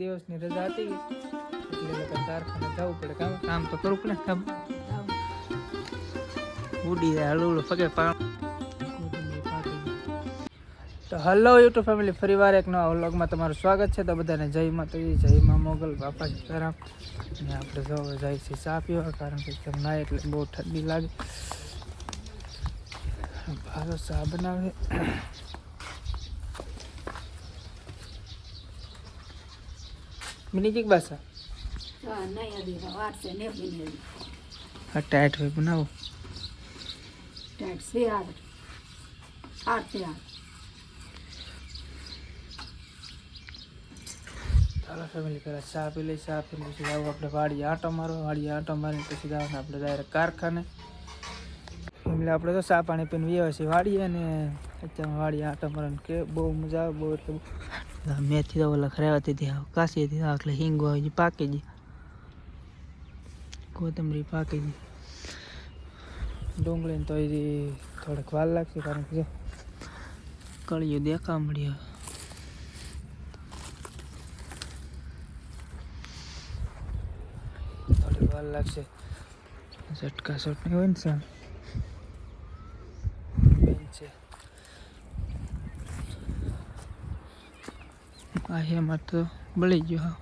દિવસની રજા હતી એટલે કારખાને જવું પડે. કામ કામ તો કરવું પડે કામ. ઉડી જાય હળવું પગે તો હલો યુટ્યુબ ફેમિલી ફરીવાર એક નવા વ્લોગમાં તમારું સ્વાગત છે. તો બધાને જય માતાજી જય મા મોગલ બાપા સીતારામ અને આપણે જો જાય છે ચા પીવા કારણ કે કેમ ના એટલે બહુ ઠંડી લાગે. ભારો ચા બનાવે મિની ચીક બાસા હા, ટાઈટ હોય બનાવો ટાઈટ છે ચાલો ફેમિલી પહેલાં ચા પી લઈ ચા પછી આવું આપણે વાડીએ આંટો મારો વાડીએ આંટો મારીને પછી જવાનું આપણે ડાયરેક્ટ કારખાને. ફેમિલી આપણે તો ચા પાણી પીને વ્યવા વાડીએ અને અત્યારે વાડીએ આંટો મારવાની કે બહુ મજા આવે બહુ એટલે મેથી તો ઓલા ખરાવાતી કાશી હતી એટલે હિંગો આવી ગઈ પાકી ગઈ કોથમરી પાકી ગઈ. ડુંગળીને તો એ થોડીક વાર લાગશે, કારણ કે કળિયું દેખા મળ્યું થોડી વાર લાગશે. ઝટકા હોય ને બેન છે આ હેમાં તો બળી ગયો હા.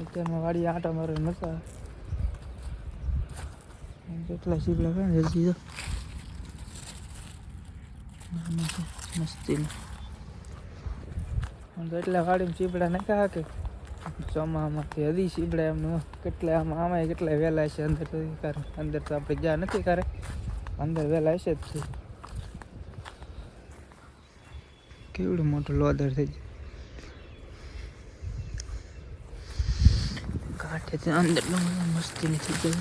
અત્યારમાં વાડી આંટા મારે આવે. કેટલા સીપડા કરે ને જલ્દી તો આમાં તો મસ્તીનું. આમ તો એટલા વાડીમાં ચીપડા નાખ્યા કે ચોમામાંથી હજી ચીપડા એમનું કેટલા આમાં આમાં કેટલા વહેલા છે અંદર અંદર તો આપણે જ્યાં નથી કરે અંદર વહેલા હશે જ છે. કેવડું મોટું લોદર થઈ જાય કાંઠેથી અંદર મસ્તી નથી ગઈ.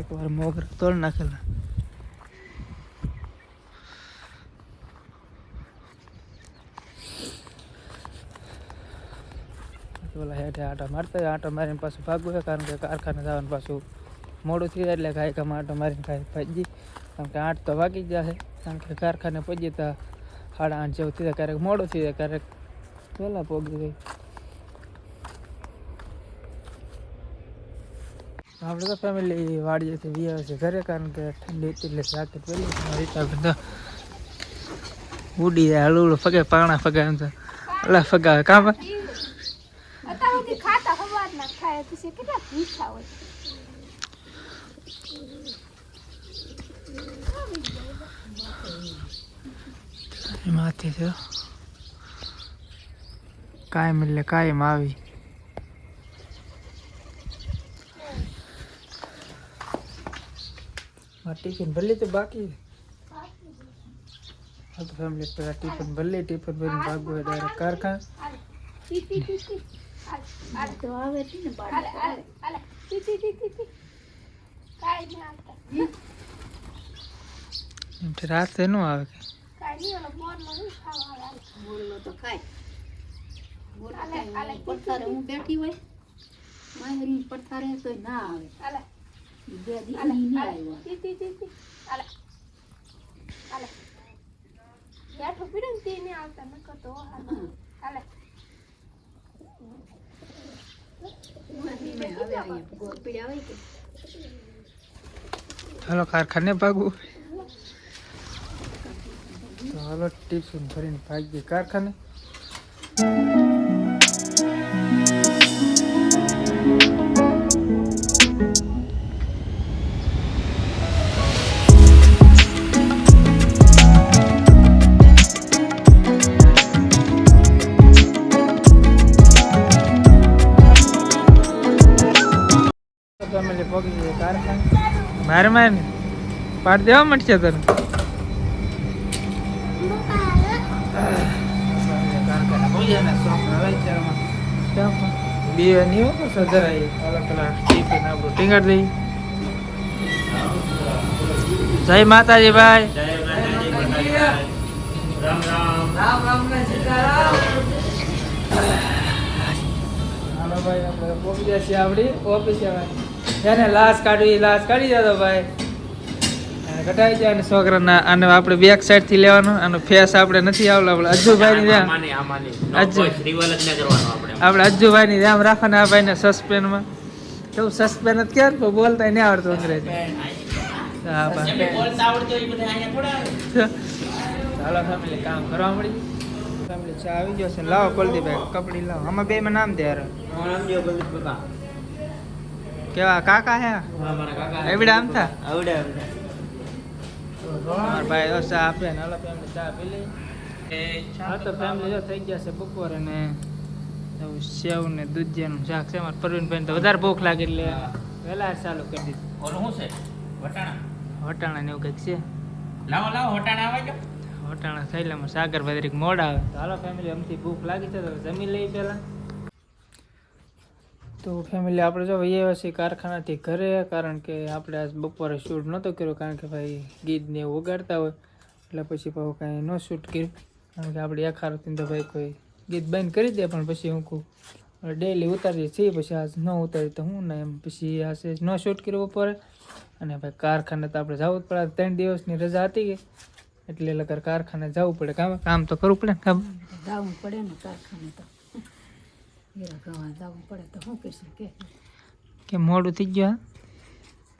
એક વાર મોગર તોડ નાખેલા. ઓલા આટો મારતા આટા મારીને પાછું ભાગવું છે, કારણ કે કારખાને જવાનું પાછું મોડું થઈ જાય એટલે કાંઈ કામ આટો મારીને કાંઈ ભાગી કારણ કે આઠ તો જ જશે કારણ કે કારખાને પહોંચી તો સાડા આઠ જેવું થઈ જાય ક્યારેક મોડું થઈ જાય ક્યારેક વહેલા પહોંચી જાય આપણે તો ફેમિલી વાડીએથી વી છે ઘરે, કારણ કે ઠંડી હતી એટલે જાકેટ પહેરી રીતા બધા ઉડી જાય હળું ફગે, પાણા ફગાવે તો અલા ફગાવે કામ સવારના ખાય પછી કેટલા ભૂખ્યા હોય માથે છે કાયમ એટલે કાયમ આવી મારે ટિફિન ભરલી તો બાકી હા તો ફેમિલી પેલા ટિફિન ભરલી ટિફિન ભરીને ભાગવું હોય ડાયરેક્ટ કારખાને ને રાતે ન આવે હું બેઠી હોય. તો ના આવે. બે દી હાલે આવ્યો. બેઠો પીડો ને નહીં આવતા નકર તો હાલ હાલે હવે અહીંયા ગોળ પીડ્યા હોય કે હાલો કારખાને ભાગવું હાલો ટિફિન ભરીને ભાગીએ. કારખાને ફેમિલી પગી ગઈ કારખાને મારે મારે ને પાડ દેવા મળશે તને? બે નહીં હો સજરાઈ અલગ અલગ ટિફિન આપણું ટીંગાડ દઈ. જય માતાજી ભાઈ. રામ ભાઈ આપણે પહોંચી જશે આપણી ઓફિસે ભાઈ એને લાશ કાઢવી લાશ કાઢી જતો ભાઈ. અને કઢાઈ જાય અને છોકરાના આને આપણે બેક સાઈડથી લેવાનું આનો ફેસ આપણે નથી આવલો આપણે અજુભાઈ ની ન આપણે. આપણે અજ્જુભાઈ ની રાખવાના આ ભાઈને સસ્પેન્ડમાં કેવું સસ્પેન્ડ જ કે તો બોલતા નહીં આવડતું અંગ્રેજી. હા ભાઈ. ચાલો ફેમિલી કામ કરવા મળી ફેમિલી ચા આવી ગયો છે. લાવો કુલદીપભાઈ કપડી લાવો. આમાં બે માં નામ દે નામ. કેવા કાકા હે? હા, મારા કાકા. એવડા આમ થા. આવડે, આવડે. મારા ભાઈ તો ચા આપે ને ઓલા ફેમિલી ચા પી લઈ હા તો ફેમિલી જો થઈ ગયા છે બપોર અને એવું સેવ ને દૂધિયાનું શાક છે. મારા પ્રવીણભાઈ તો વધારે ભૂખ લાગે એટલે વહેલા ચાલુ કરી દીધું. ઓલું શું છે? વટાણા? વટાણા ને એવું કંઈક છે. લાવો લાવો વટાણા આવે જો વટાણા થયેલામાં સાગર ભાઈ મોડા આવે. તો હાલો ફેમિલી અમથી ભૂખ લાગી છે તો જમી લઈ પહેલાં. તો ફેમિલી આપણે જો વહી આવ્યા કારખાનાથી ઘરે, કારણ કે આપણે આજ બપોરે શૂટ નહોતો કર્યો, કારણ કે ભાઈ ગીતને એવું વગાડતા હોય. એટલે પછી પાછું કાંઈ ન શૂટ કર્યું. કારણ કે આપણે હારથી તો ભાઈ કોઈ ગીત બંધ કરી દે, પણ પછી હું કહું ડેલી ઉતારીએ છીએ, પછી આજ ન ઉતારી તો હું ને એમ પછી આજે ન શૂટ કર્યું બપોરે. અને ભાઈ કારખાને તો આપણે જવું જ પડે. ત્રણ દિવસની રજા હતી કે, એટલે લગર કારખાને જવું પડે. કામ કામ તો કરવું પડે ને કામ. જવું પડે ને કારખાને તો હીરા ગવા જવું પડે તો શું કરશું કે? કે મોડું થઈ ગયું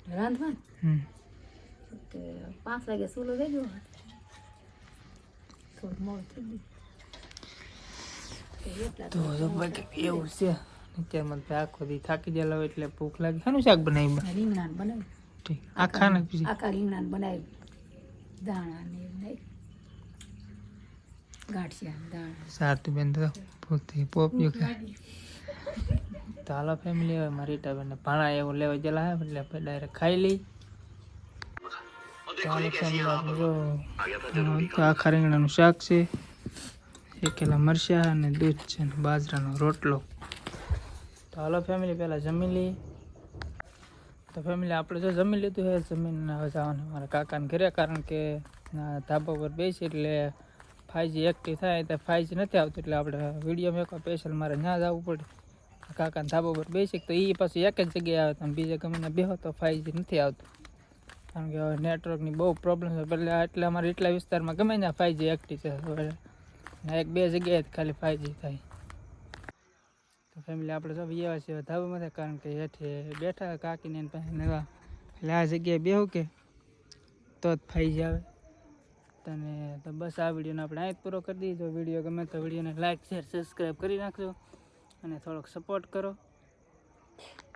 રાંધવા હમ. પાંચ વાગે સુલો થઈ ગયો થોડું મોડું થઈ ગયું. તો એવું છે. અત્યારમાં તો આખો દી થાકી ગયેલા હોય એટલે ભૂખ લાગી. શાનું શાક બનાવી બા? રીંગણા બનાવ્યું. ઠીક. આખા ને આખા રીંગણા બનાવ્યું. દાણા ને એવું નહીં ગાંઠિયા દાણા સારું બેન તો પોતે પોપ્યું કે. તાલા ફેમિલી હવે મારી ટાઈમ ભાણા એવું લેવા ગયેલા હે એટલે ડાયરેક્ટ ખાઈ લઈ. ફેમિલી જો આખા રીંગણાનું શાક છે શેકેલા મરચાં અને દૂધ છે અને બાજરાનો રોટલો. તો હાલો ફેમિલી પહેલાં જમી લઈ તો ફેમિલી આપણે જો જમી લીધું છે જમીન હવે જવાનું મારા કાકાને ઘરે કારણ કે ના ધાબા પર બેસી એટલે ફાઈજી એક્ટિવ થાય તો ફાઈજી નથી આવતું એટલે આપણે વીડિયો મેકવા સ્પેશિયલ મારે ત્યાં જવું પડે. કાકાને ધાબા પર બેસી તો એ પાછું એક જ જગ્યાએ આવે તમે બીજે ગમે બેહો તો ફાઈજી નથી આવતું. કારણ કે હવે નેટવર્કની બહુ પ્રોબ્લેમ છે, એટલે એટલે અમારે એટલા વિસ્તારમાં ગમે ત્યાં ફાઈજી એક્ટિવ છે. હવે ના એક બે જગ્યાએ જ ખાલી ફાઈજી થાય. તો ફેમિલી આપણે સૌ આવ્યા છીએ ધાબામાં કારણ કે હેઠે બેઠા કાકીને એની પાસે નવા એટલે આ જગ્યાએ બેહું કે તો જ ફાઈજી આવે. તને તો બસ આ વિડીયોને આપણે જ પૂરો કરી જો વીડિયો ગમે તો વિડીયોને લાઇક શેર સબસ્ક્રાઈબ કરી નાખજો અને થોડોક સપોર્ટ કરો.